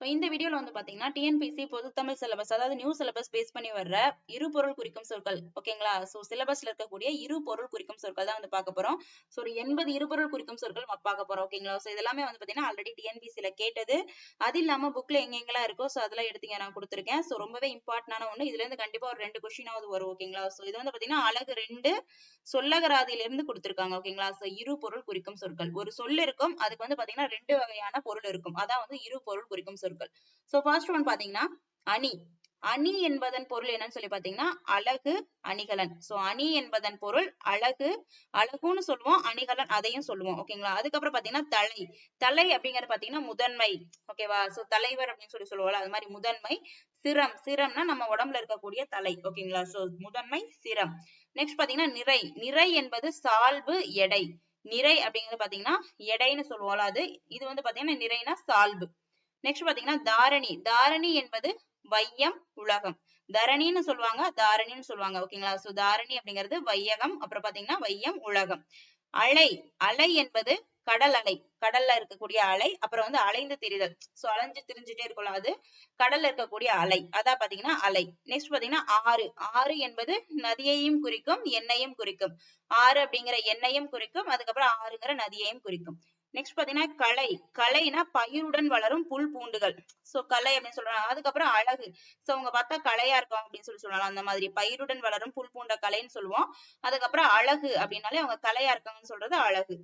இந்த வீடியோல வந்து பாத்தீங்கன்னா டிஎன்பிசி பொதுத்தமிழ் சிலபஸ் அதாவது நியூ சிலபஸ் பேஸ் பண்ணி வர்ற இரு பொருள் குறிக்கும் சொற்கள் ஓகேங்களா சோ சிலபஸ்ல இருக்கக்கூடிய இரு பொருள் குறிக்கும் சொற்கள் தான் வந்து பார்க்க போறோம். சோ ஒரு எண்பது இரு பொருள் குறிக்கும் சொற்கள் பார்க்க போறோம் ஓகேங்களா சோ இதெல்லாமே வந்து பாத்தீங்கன்னா ஆல்ரெடி டிஎன்பிசில கேட்டது. அது இல்லாம புக்ல எங்கெங்கெல்லாம் இருக்கோ சோ அதெல்லாம் எடுத்தீங்க நான் கொடுத்துருக்கேன். சோ ரொம்பவே இம்பார்ட்டன்டான ஒண்ணு. இதுல இருந்து கண்டிப்பா ஒரு ரெண்டு கொஸ்டினாவது வரும் ஓகேங்களா சோ இது வந்து பாத்தீங்கன்னா அழகு ரெண்டு சொல்லகராதியில இருந்து கொடுத்திருக்காங்க ஓகேங்களா சோ இரு பொருள் குறிக்கும் சொற்கள். ஒரு சொல் இருக்கும் அதுக்கு வந்து பாத்தீங்கன்னா ரெண்டு வகையான பொருள் இருக்கும். அதான் வந்து இரு பொருள் குறிக்கும் சொற்கள். சோ ஃபர்ஸ்ட் ஒன் பாத்தீங்கன்னா அணி. அணி என்பதன் பொருள் என்னன்னு சொல்லி பாத்தீங்கன்னா அழகு அணிகலன். சோ அணி என்பதன் பொருள் அழகு அழகுன்னு சொல்லுவோம் அணிகலன் அதையும் சொல்லுவோம் ஓகேங்களா அதுக்கப்புறம் பாத்தீங்கன்னா தலை. தலை அப்படிங்கறது பாத்தீங்கன்னா முதன்மை ஓகேவா சோ தலைவர் அப்படின்னு சொல்லி சொல்லுவோம்ல அது மாதிரி முதன்மை. சிரம். சிரம்னா நம்ம உடம்புல இருக்கக்கூடிய தலை ஓகேங்களா சோ முதன்மை சிரம். நெக்ஸ்ட் பாத்தீங்கன்னா நிறை. நிறை என்பது சால்பு எடை. நிறை அப்படிங்கிறது பாத்தீங்கன்னா எடைன்னு சொல்லுவோம்ல அது. இது வந்து பாத்தீங்கன்னா நிறைனா சால்பு. நெக்ஸ்ட் பாத்தீங்கன்னா தாரணி. தாரணி என்பது வையம் உலகம். தரணின்னு சொல்லுவாங்க தாரணின்னு சொல்லுவாங்க. ஓகேங்களா சோ தாரணி அப்படிங்கிறது வையகம் அப்புறம் பாத்தீங்கன்னா வையம் உலகம். அலை. அலை என்பது கடல் அலை கடல்ல இருக்கக்கூடிய அலை அப்புறம் வந்து அலைந்து திரிதல். சோ அலைஞ்சு திரிஞ்சுட்டே இருக்கலாம் அது? கடல்ல இருக்கக்கூடிய அலை. அதான் பாத்தீங்கன்னா அலை. நெக்ஸ்ட் பாத்தீங்கன்னா ஆறு. ஆறு என்பது நதியையும் குறிக்கும் எண்ணையும் குறிக்கும். ஆறு அப்படிங்கிற எண்ணையும் குறிக்கும் அதுக்கப்புறம் ஆறுங்கிற நதியையும் குறிக்கும். நெக்ஸ்ட் பாத்தீங்கன்னா கலை. கலைனா பயிருடன் வளரும் புல் பூண்டுகள். சோ கலை அப்படின்னு சொல்றாங்க. அதுக்கப்புறம் அழகு. சோ அவங்க பார்த்தா கலையா இருக்கும் அப்படின்னு சொல்லி சொல்லலாம் அந்த மாதிரி பயிருடன் வளரும் புல் பூண்ட கலைன்னு சொல்லுவோம். அதுக்கப்புறம் அழகு அப்படின்னாலே அவங்க கலையா இருக்காங்கன்னு சொல்றது அழகு.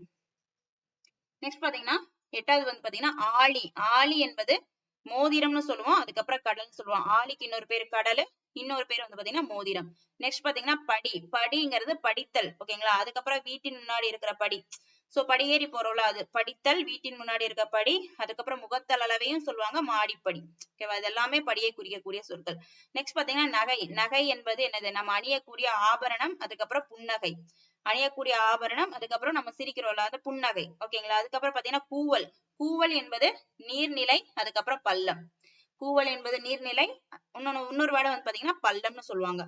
நெக்ஸ்ட் பாத்தீங்கன்னா எட்டாவது வந்து பாத்தீங்கன்னா ஆழி. ஆழி என்பது மோதிரம்னு சொல்லுவோம். அதுக்கப்புறம் கடல்னு சொல்லுவோம். ஆழிக்கு இன்னொரு பேர் கடல் இன்னொரு பேர் வந்து பாத்தீங்கன்னா மோதிரம். நெக்ஸ்ட் பாத்தீங்கன்னா படி. படிங்கிறது படித்தல். ஓகேங்களா? அதுக்கப்புறம் வீட்டின் முன்னாடி இருக்கிற படி. சோ படியேறி போறோம்ல அது படித்தல் வீட்டின் முன்னாடி இருக்க படி அதுக்கப்புறம் முகத்தல் அளவையும் சொல்லுவாங்க மாடிப்படி. ஓகேவா? இது எல்லாமே படியை குறிக்கக்கூடிய சொற்கள். நெக்ஸ்ட் பாத்தீங்கன்னா நகை. நகை என்பது என்னது? நம்ம அணியக்கூடிய ஆபரணம் அதுக்கப்புறம் புன்னகை. அணியக்கூடிய ஆபரணம் அதுக்கப்புறம் நம்ம சிரிக்கிறோம்ல அது புன்னகை. ஓகேங்களா அதுக்கப்புறம் பாத்தீங்கன்னா கூவல். கூவல் என்பது நீர்நிலை அதுக்கப்புறம் பள்ளம். கூவல் என்பது நீர்நிலை இன்னொன்னு இன்னொரு வேர்டு வந்து பாத்தீங்கன்னா பள்ளம்னு சொல்லுவாங்க.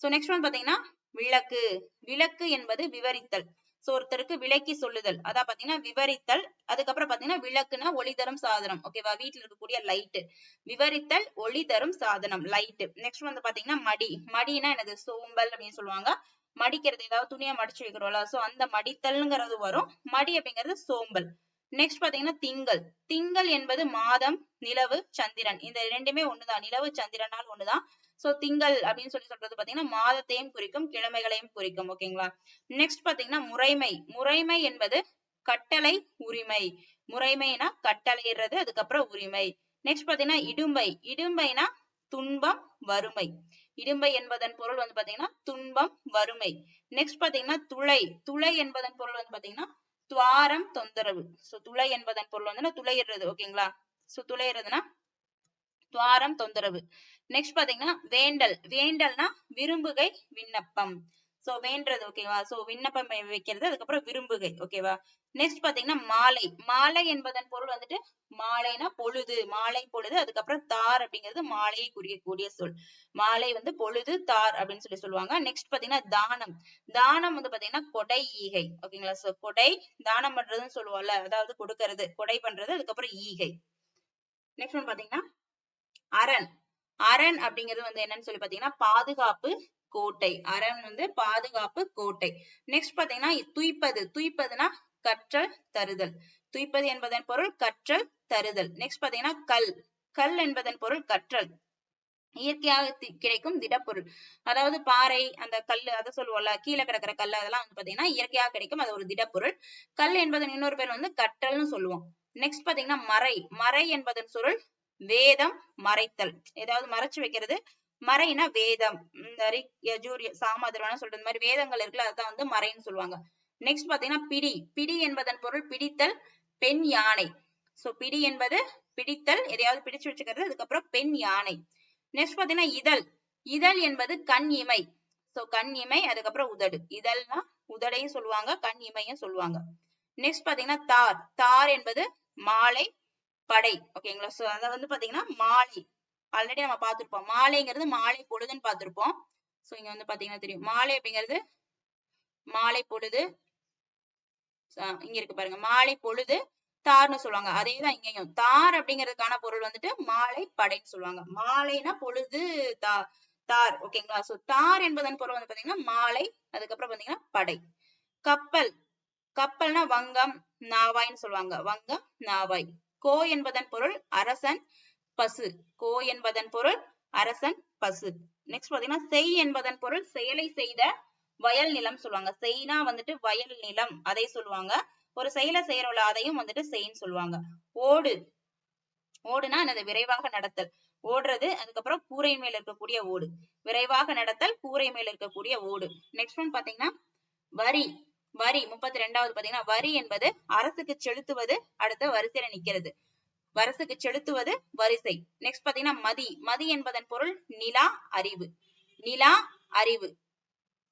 சோ நெக்ஸ்ட் வந்து பாத்தீங்கன்னா விளக்கு. விளக்கு என்பது விவரித்தல். சோ ஒருத்தருக்கு விளக்கி சொல்லுதல். அதான் பாத்தீங்கன்னா விவரித்தல். அதுக்கப்புறம் பாத்தீங்கன்னா விளக்குனா ஒளி தரும் சாதனம். ஓகேவா வீட்டுல இருக்கக்கூடிய லைட் விவரித்தல் ஒளி தரும் சாதனம் லைட் நெக்ஸ்ட் வந்து பாத்தீங்கன்னா மடி. மடினா எனது சோம்பல் அப்படின்னு சொல்லுவாங்க. மடிக்கிறது ஏதாவது துணியை மடிச்சு வைக்கிறோம்ல சோ அந்த மடித்தல்ங்கிறது வரும். மடி அப்படிங்கிறது சோம்பல். நெக்ஸ்ட் பாத்தீங்கன்னா திங்கள். திங்கள் என்பது மாதம் நிலவு சந்திரன். இந்த ரெண்டுமே ஒண்ணுதான். நிலவு சந்திரனால் ஒண்ணுதான். சோ திங்கள் அப்படின்னு சொல்லி சொல்றது பாத்தீங்கன்னா மாதத்தையும் குறிக்கும் கிழமைகளையும் குறிக்கும். ஓகேங்களா நெக்ஸ்ட் பாத்தீங்கன்னா முறைமை. முறைமை என்பது கட்டளை உரிமை. முறைமைனா கட்டளையிடுறது அதுக்கப்புறம் உரிமை. நெக்ஸ்ட் பாத்தீங்கன்னா இடும்பை. இடும்பைனா துன்பம் வறுமை. இடும்பை என்பதன் பொருள் வந்து பாத்தீங்கன்னா துன்பம் வறுமை. நெக்ஸ்ட் பாத்தீங்கன்னா துளை. துளை என்பதன் பொருள் வந்து பாத்தீங்கன்னா துவாரம் தொந்தரவு. சோ துளை என்பதன் பொருள் வந்து துளையிடுறது. ஓகேங்களா சோ துளையிடுறதுன்னா துவாரம் தொந்தரவு. நெக்ஸ்ட் பாத்தீங்கன்னா வேண்டல். வேண்டல்னா விரும்புகை விண்ணப்பம். சோ வேண்டது ஓகேவா சோ விண்ணப்பம் வைக்கிறது அதுக்கப்புறம் விரும்புகை ஓகேவா நெக்ஸ்ட் பாத்தீங்கன்னா மாலை. மாலை என்பதன் பொருள் வந்துட்டு மாலைனா பொழுது மாலை பொழுது அதுக்கப்புறம் தார் அப்படிங்கிறது மாலையை குறிக்கக்கூடிய சொல். மாலை வந்து பொழுது தார் அப்படின்னு சொல்லி சொல்லுவாங்க. நெக்ஸ்ட் பாத்தீங்கன்னா தானம். தானம் வந்து பாத்தீங்கன்னா கொடை ஈகை ஓகேங்களா சோ கொடை தானம் பண்றதுன்னு சொல்லுவோம்ல அதாவது கொடுக்கறது கொடை பண்றது அதுக்கப்புறம் ஈகை. நெக்ஸ்ட் ஒன் பாத்தீங்கன்னா அரண். அரண் அப்படிங்கிறது வந்து என்னன்னு சொல்லி பாத்தீங்கன்னா பாதுகாப்பு கோட்டை. அரண் வந்து பாதுகாப்பு கோட்டை. நெக்ஸ்ட் பாத்தீங்கன்னா துய்ப்பது. துய்ப்பதுனா கற்றல் தருதல். துய்ப்பது என்பதன் பொருள் கற்றல் தருதல். நெக்ஸ்ட் பாத்தீங்கன்னா கல். கல் என்பதன் பொருள் கற்றல். இயற்கையாக கிடைக்கும் திடப்பொருள். அதாவது பாறை அந்த கல் அதை சொல்லுவோம்ல கீழே கிடக்கிற கல் அதெல்லாம் வந்து பாத்தீங்கன்னா இயற்கையாக கிடைக்கும். அது ஒரு திடப்பொருள். கல் என்பதன் இன்னொரு பேர் வந்து கற்றல்னு சொல்லுவோம். நெக்ஸ்ட் பாத்தீங்கன்னா மறை. மறை என்பதன் சுருள் வேதம் மறைத்தல். ஏதாவது மறைச்சு வைக்கிறது மறைனா வேதம். இந்த ரிக் யஜூர் சாமதர்வன சொல்றது மாதிரி வேதங்கள் இருக்குல்ல அதான் வந்து மறைன்னு சொல்லுவாங்க. நெக்ஸ்ட் பாத்தீங்கன்னா பிடி. பிடி என்பதன் பொருள் பிடித்தல் பெண் யானை. சோ பிடி என்பது பிடித்தல் எதையாவது பிடிச்சு வச்சுக்கிறது அதுக்கப்புறம் பெண் யானை. நெக்ஸ்ட் பாத்தீங்கன்னா இதழ். இதழ் என்பது கண் இமை. சோ கண் இமை அதுக்கப்புறம் உதடு. இதழ்னா உதடையும் சொல்லுவாங்க கண் இமையும் சொல்லுவாங்க. நெக்ஸ்ட் பாத்தீங்கன்னா தார். தார் என்பது மாலை படை. ஓகேங்களா சோ அத வந்து பாத்தீங்கன்னா மாலை. ஆல்ரெடி நம்ம பார்த்திருப்போம். மாலைங்கிறது மாலை பொழுதுன்னு பார்த்திருப்போம். சோ இங்க வந்து பாத்தீங்கன்னா தெரியும். மாலை அப்படிங்கிறது மாலை பொழுது இங்க இருக்கு பாருங்க. மாலை பொழுது தார்னு சொல்லுவாங்க. அதேதான் இங்கேயும். தார் அப்படிங்கிறதுக்கான பொருள் வந்துட்டு மாலை படைன்னு சொல்லுவாங்க. மாலைனா பொழுது தா தார். ஓகேங்களா சோ தார் என்பதன் பொருள் வந்து பாத்தீங்கன்னா மாலை அதுக்கப்புறம் பாத்தீங்கன்னா படை. கப்பல். கப்பல்னா வங்கம் நாவாய்ன்னு சொல்லுவாங்க. வங்கம் நாவாய். கோ என்பதன் பொருள் அரசன் பசு. கோ என்பதன் பொருள் அரசன் பசு. நெக்ஸ்ட் பாத்தீங்கன்னா செய் என்பதன் பொருள் செயலை செய்த வயல் நிலம் சொல்லுவாங்க. செய்னா வந்துட்டு வயல் நிலம் அதை சொல்லுவாங்க. ஒரு செயலை செய்யறோம்ல அதையும் வந்துட்டு செய்ன்னு சொல்லுவாங்க. ஓடு. ஓடுனா என்னது? விரைவாக நடத்தல். ஓடுறது அதுக்கப்புறம் கூரை மேல இருக்கக்கூடிய ஓடு. விரைவாக நடத்தல் கூரை மேல இருக்கக்கூடிய ஓடு. நெக்ஸ்ட் ஒன் பாத்தீங்கன்னா வரி. வரி. முப்பத்தி ரெண்டாவது பாத்தீங்கன்னா வரி என்பது அரசுக்கு செலுத்துவது அடுத்த வரிசையில நிக்கிறது. வரசுக்கு செலுத்துவது வரிசை. நெக்ஸ்ட் பாத்தீங்கன்னா மதி. மதி என்பதன் பொருள் நிலா அறிவு. நிலா அறிவு.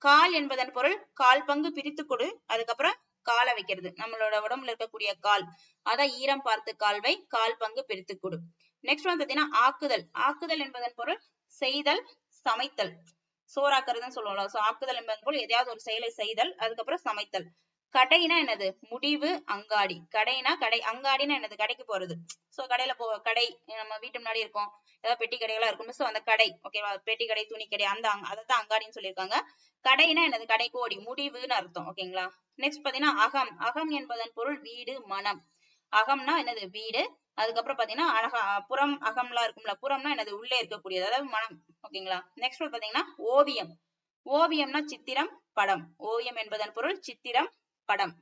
கால் என்பதன் பொருள் கால் பங்கு பிரித்து கொடு. அதுக்கப்புறம் காலை வைக்கிறது. நம்மளோட உடம்புல இருக்கக்கூடிய கால். அதான் ஈரம் பார்த்து கால்வை கால் பங்கு பிரித்து கொடு. நெக்ஸ்ட் வந்து பாத்தீங்கன்னா ஆக்குதல். ஆக்குதல் என்பதன் பொருள் செய்தல் சமைத்தல். சோறாக்குறதுன்னு சொல்லுவோம்ல. சோ ஆக்குதல் என்பதன் பொருள் எதையாவது ஒரு செயலை செய்தல் அதுக்கப்புறம் சமைத்தல். கடைனா என்னது? முடிவு அங்காடி. கடைனா கடை அங்காடினா என்னது? கடைக்கு போறது. சோ கடையில போ கடை நம்ம வீட்டு முன்னாடி இருக்கும். ஏதாவது பெட்டி கடைகளா இருக்கும் சோ அந்த கடை ஓகேவா பெட்டி கடை துணி கடை அந்த அதைத்தான் அங்காடின்னு சொல்லியிருக்காங்க. கடைனா என்னது? கடைக்கு ஓடி முடிவுன்னு அர்த்தம் ஓகேங்களா நெக்ஸ்ட் பாத்தீங்கன்னா அகம். அகம் என்பதன் பொருள் வீடு மனம். அகம்னா என்னது? வீடு. அதுக்கப்புறம் பாத்தீங்கன்னா அழகா புறம் அகம்லாம் இருக்கும்ல புறம்னா என்னது? உள்ளே இருக்கக்கூடியது அதாவது மனம் ஓகேங்களா நெக்ஸ்ட் பாத்தீங்கன்னா ஓவியம். ஓவியம்னா சித்திரம் படம். ஓவியம் என்பதன் பொருள் சித்திரம் படம்.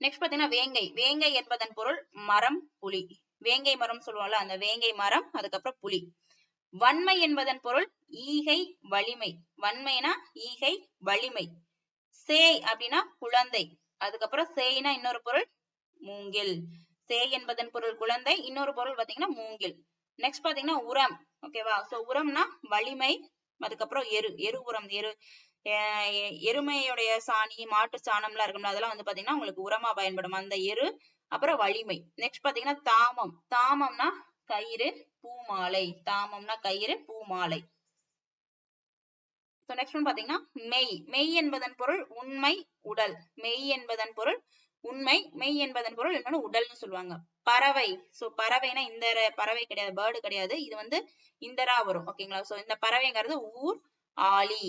நெக்ஸ்ட் பாத்தீங்கன்னா வேங்கை. வேங்கை என்பதன் பொருள் மரம் புலி. வேங்கை மரம் சொல்லுவோம்ல அந்த வேங்கை மரம் அதுக்கப்புறம் புலி. வன்மை என்பதன் பொருள் ஈகை வலிமை. வன்மைனா ஈகை வலிமை. சேய் அப்படின்னா குழந்தை. அதுக்கப்புறம் சேய்னா இன்னொரு பொருள் மூங்கில். சேய் என்பதன் பொருள் குழந்தை இன்னொரு பொருள் பாத்தீங்கன்னா மூங்கில். நெக்ஸ்ட் பாத்தீங்கன்னா உரம். ஓகேவா சோ உரம்னா வலிமை அதுக்கப்புறம் எரு. எரு உரம். எரு எருமையுடைய சாணி மாட்டு சாணம்லாம் இருக்கும்ல அதெல்லாம் வந்து பாத்தீங்கன்னா உங்களுக்கு உரமா பயன்படும். அந்த எரு அப்புறம் வலிமை. நெக்ஸ்ட் பாத்தீங்கன்னா தாமம். தாமம்னா கயிறு பூமாலை. தாமம்னா கயிறு பூமாலை. ஸோ நெக்ஸ்ட் ஒன் பாத்தீங்கன்னா மெய். மெய் என்பதன் பொருள் உண்மை உடல். மெய் என்பதன் பொருள் உண்மை. மெய் என்பதன் பொருள் என்னன்னா உடல்னு சொல்லுவாங்க. பறவை. சோ பறவைனா இந்த பறவை கிடையாது பேர்டு கிடையாது. இது வந்து இந்தரா வரும். ஓகேங்களா? சோ இந்த பறவைங்கிறது ஊர் ஆலி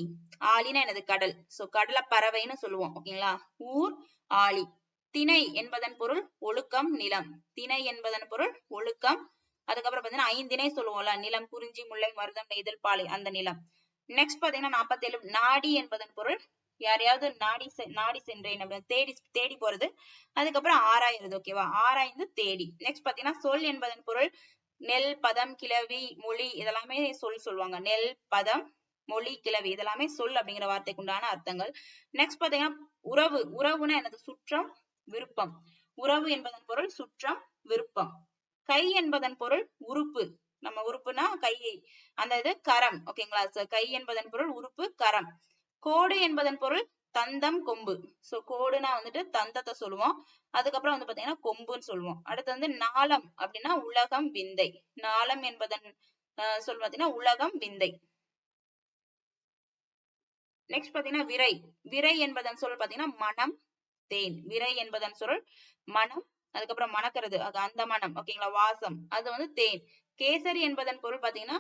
ஆலினா எனது கடல். சோ கடலை பறவைன்னு சொல்லுவோம் ஓகேங்களா? ஊர் ஆலி திணை என்பதன் பொருள் ஒழுக்கம் நிலம். திணை என்பதன் பொருள் ஒழுக்கம். அதுக்கப்புறம் பாத்தீங்கன்னா ஐந்திணை சொல்லுவோம்ல நிலம் குறிஞ்சி முல்லை மருதம் நெய்தல் பாலை அந்த நிலம். நெக்ஸ்ட் பாத்தீங்கன்னா நாற்பத்தி ஏழு நாடி என்பதன் பொருள். யாரையாவது நாடி நாடி சென்றேன் அப்படின்னு தேடி தேடி போறது. அதுக்கப்புறம் ஆராயிறது ஓகேவா? ஆராய்ந்து தேடி. நெக்ஸ்ட் பாத்தீங்கன்னா சொல் என்பதன் பொருள் நெல் பதம் கிளவி மொழி இதெல்லாமே சொல் சொல்லுவாங்க. நெல் பதம் மொழி கிளவி இதெல்லாமே சொல் அப்படிங்கிற வார்த்தைக்கு உண்டான அர்த்தங்கள். நெக்ஸ்ட் பாத்தீங்கன்னா உறவு. உறவுனா எனது சுற்றம் விருப்பம். உறவு என்பதன் பொருள் சுற்றம் விருப்பம். கை என்பதன் பொருள் உறுப்பு. நம்ம உறுப்புனா கையை அந்த இது கரம். ஓகேங்களா கை என்பதன் பொருள் உறுப்பு கரம். கோடு என்பதன் பொருள் தந்தம் கொம்பு. சோ கோடுனா வந்துட்டு தந்தத்தை சொல்லுவோம். அதுக்கப்புறம் வந்து பாத்தீங்கன்னா கொம்புன்னு சொல்லுவோம். அடுத்து வந்து நாளம் அப்படின்னா உலகம் விந்தை. நாளம் என்பதன் சொல் பாத்தீங்கன்னா உலகம் விந்தை. நெக்ஸ்ட் பாத்தீங்கன்னா விரை. விரை என்பதன் சொல் பாத்தீங்கன்னா மனம் தேன். விரை என்பதன் சொல் மனம் அதுக்கப்புறம் மணக்கிறது. அது அந்த மனம். ஓகேங்களா வாசம். அது வந்து தேன். கேசரி என்பதன் பொருள் பாத்தீங்கன்னா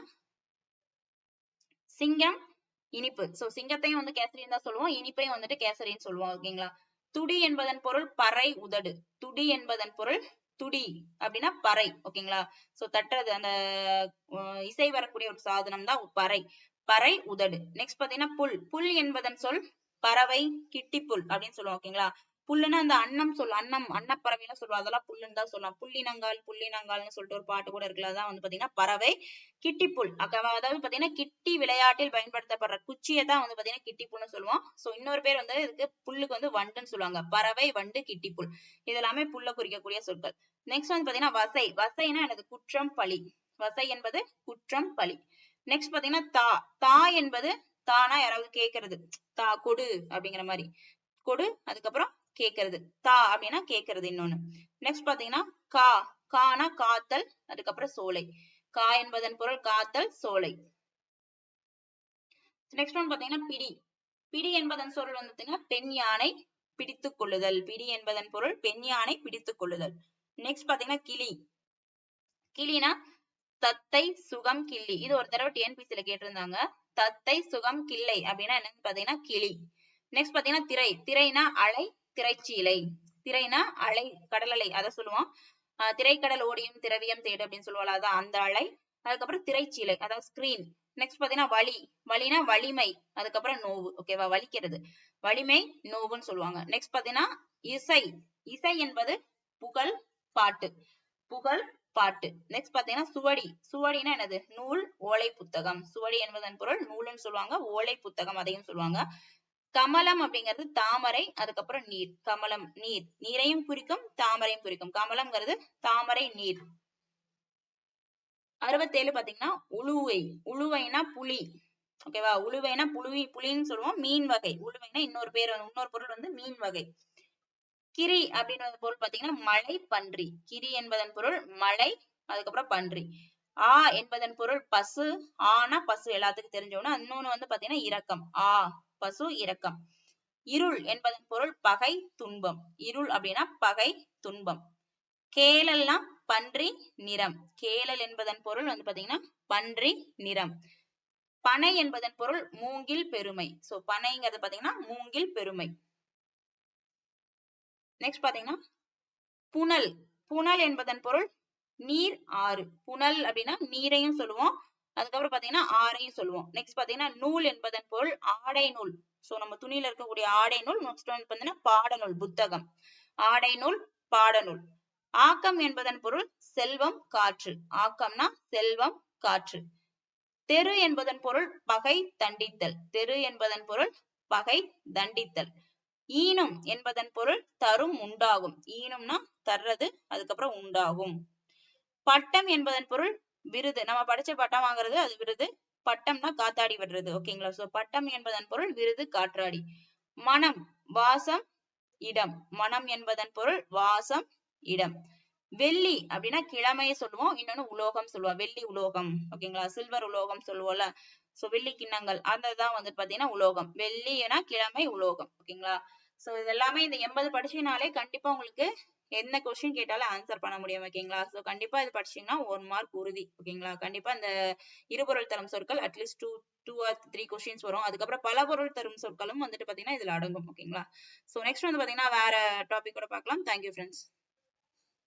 சிங்கம் இனிப்பு. சோ சிங்கத்தையும் வந்து கேசரின்னு தான் சொல்லுவோம். இனிப்பையும் வந்துட்டு கேசரின்னு சொல்லுவோம். ஓகேங்களா துடி என்பதன் பொருள் பறை உதடு. துடி என்பதன் பொருள் துடி அப்படின்னா பறை. ஓகேங்களா சோ தட்டுறது அந்த இசை வரக்கூடிய ஒரு சாதனம் தான் பறை. பறை உதடு. நெக்ஸ்ட் பாத்தீங்கன்னா புல். புல் என்பதன் சொல் பறவை கிட்டிப்புல் அப்படின்னு சொல்லுவோம் ஓகேங்களா புல்லுன்னா அந்த அன்னம் சொல் அன்னம் அன்னப்பறவைலாம் சொல்லுவோம். அதெல்லாம் புல்லுன்னு தான் சொல்லலாம். புள்ளினங்கால் புள்ளினங்கால்னு சொல்லிட்டு ஒரு பாட்டு கூட இருக்குல்ல அதான் வந்து பாத்தீங்கன்னா பறவை கிட்டிப்புல். அதாவது பாத்தீங்கன்னா கிட்டி விளையாட்டில் பயன்படுத்தப்படுற குச்சியை தான் வந்து பாத்தீங்கன்னா கிட்டிப்புல்னு சொல்லுவோம். சோ இன்னொரு பேர் வந்து இதுக்கு புல்லுக்கு வந்து வண்டுன்னு சொல்லுவாங்க. பறவை வண்டு கிட்டிப்புல். இது எல்லாமே புல்ல குறிக்கக்கூடிய சொற்கள். நெக்ஸ்ட் வந்து பாத்தீங்கன்னா வசை. வசைனா எனது குற்றம் பழி. வசை என்பது குற்றம் பழி. நெக்ஸ்ட் பாத்தீங்கன்னா தா தா என்பது தானா யாராவது கேக்குறது. தா கொடு அப்படிங்கிற மாதிரி. கொடு அதுக்கப்புறம் கேக்குறது. தா அப்படின்னா கேக்குறது இன்னொன்னு. நெக்ஸ்ட் பாத்தீங்கன்னா கா கானா காத்தல் அதுக்கப்புறம் சோலை. கா என்பதன் பொருள் காத்தல் சோலை. நெக்ஸ்ட் ஒன் பாத்தீங்கன்னா பிடி. பிடி என்பதன் சொல் வந்து பெண் யானை பிடித்துக் கொள்ளுதல். பிடி என்பதன் பொருள் பெண் யானை பிடித்துக் கொள்ளுதல். நெக்ஸ்ட் பாத்தீங்கன்னா கிளி. கிளினா தத்தை சுகம் கிள்ளி. இது ஒரு தடவை டிஎன்பிசில கேட்டிருந்தாங்க. தத்தை சுகம் கிள்ளை அப்படின்னா என்னன்னு பாத்தீங்கன்னா கிளி. நெக்ஸ்ட் பாத்தீங்கன்னா திரை. திரைனா அலை திரைச்சீலை. திரைனா அலை கடல் அலை அதை சொல்லுவோம். திரைக்கடல் ஓடியும் திரவியம் தேடு அப்படின்னு சொல்லுவாள். அதான் அந்த அலை. அதுக்கப்புறம் திரைச்சீலை அதாவது ஸ்கிரீன் நெக்ஸ்ட் பாத்தீங்கன்னா வலி. வலினா வலிமை அதுக்கப்புறம் நோவு. ஓகேவா வலிக்கிறது. வலிமை நோவுன்னு சொல்லுவாங்க. நெக்ஸ்ட் பாத்தீங்கன்னா இசை. இசை என்பது புகழ் பாட்டு. புகழ் பாட்டு. நெக்ஸ்ட் பாத்தீங்கன்னா சுவடி. சுவடினா என்னது? நூல் ஓலை புத்தகம். சுவடி என்பதன் பொருள் நூல்னு சொல்லுவாங்க ஓலை புத்தகம் அதையும் சொல்லுவாங்க. கமலம் அப்படிங்கிறது தாமரை அதுக்கப்புறம் நீர். கமலம் நீர். நீரையும் குறிக்கும் தாமரையும் குறிக்கும். கமலம்ங்கிறது தாமரை நீர். அறுபத்தேழு பாத்தீங்கன்னா உழுவை. உழுவைனா புலி. ஓகேவா உழுவைனா புழுவி புலின்னு சொல்லுவோம். மீன் வகை. உழுவைனா இன்னொரு பேர் வந்து- இன்னொரு பொருள் வந்து மீன் வகை. கிரி அப்படின்னு பொருள் பாத்தீங்கன்னா மலை பன்றி. கிரி என்பதன் பொருள் மலை அதுக்கப்புறம் பன்றி. ஆ என்பதன் பொருள் பசு ஆனா பசு எல்லாத்துக்கும் தெரிஞ்சவனா இன்னொன்னு வந்து பாத்தீங்கன்னா இரக்கம். ஆ பசு இரக்கம். இருள் என்பதன் பொருள் பகை துன்பம். இருள் அப்படின்னா பகை துன்பம். கேளல்னா பன்றி நிறம். கேளல் என்பதன் பொருள் வந்து பாத்தீங்கன்னா பன்றி நிறம். பனை என்பதன் பொருள் மூங்கில் பெருமை. சோ பனைங்கிறது பாத்தீங்கன்னா மூங்கில் பெருமை. நெக்ஸ்ட் பாத்தீங்கன்னா புனல். புனல் என்பதன் பொருள் நீர் ஆறு. புனல் அப்படின்னா நீரையும் சொல்லுவோம். அதுக்கப்புறம் பாத்தீங்கன்னா ஆறையும் சொல்லுவோம். நெக்ஸ்ட் பாத்தீங்கன்னா நூல் என்பதன் பொருள் ஆடை நூல். சோ நம்ம துணியில இருக்கக்கூடிய ஆடை நூல் நெக்ஸ்ட் வந்து பாத்தீங்கன்னா பாடநூல் புத்தகம். ஆடை நூல் பாடநூல் ஆக்கம் என்பதன் பொருள் செல்வம் காற்று. ஆக்கம்னா செல்வம் காற்று. தெரு என்பதன் பொருள் பகை தண்டித்தல். தெரு என்பதன் பொருள் பகை தண்டித்தல். ஈனும் என்பதன் பொருள் தரும் உண்டாகும். ஈனும்னா தர்றது அதுக்கப்புறம் உண்டாகும். பட்டம் என்பதன் பொருள் விருது. நம்ம படிச்ச பட்டம் வாங்குறது அது விருது. பட்டம்னா காத்தாடி விடுறது. ஓகேங்களா சோ பட்டம் என்பதன் பொருள் விருது காற்றாடி. மனம் வாசம் இடம். மனம் என்பதன் பொருள் வாசம் இடம். வெள்ளி அப்படின்னா கிழமையை சொல்லுவோம். இன்னொன்னு உலோகம் சொல்லுவோம். வெள்ளி உலோகம். ஓகேங்களா சில்வர் உலோகம் சொல்லுவோம்ல. சோ வெள்ளி கிண்ணங்கள் அந்த தான் வந்து பாத்தீங்கன்னா உலோகம். வெள்ளினா கிழமை உலோகம் ஓகேங்களா? சோ இது எல்லாமே இந்த எண்பது படிச்சீங்கனாலே கண்டிப்பா உங்களுக்கு என்ன கொஸ்டின் கேட்டாலும் ஆன்சர் பண்ண முடியும் ஓகேங்களா? சோ கண்டிப்பா இது படிச்சீங்கன்னா ஒன் மார்க் உறுதி ஓகேங்களா? கண்டிப்பா இந்த இருபொருள் தரும் சொற்கள் at least two two or three questions வரும். அதுக்கப்புறம் பல பொருள் தரும் சொற்களும் வந்துட்டு பாத்தீங்கன்னா இதுல அடங்கும் ஓகேங்களா? சோ நெக்ஸ்ட் வந்து பாத்தீங்கன்னா வேற டாபிக் கூட பார்க்கலாம். Thank you friends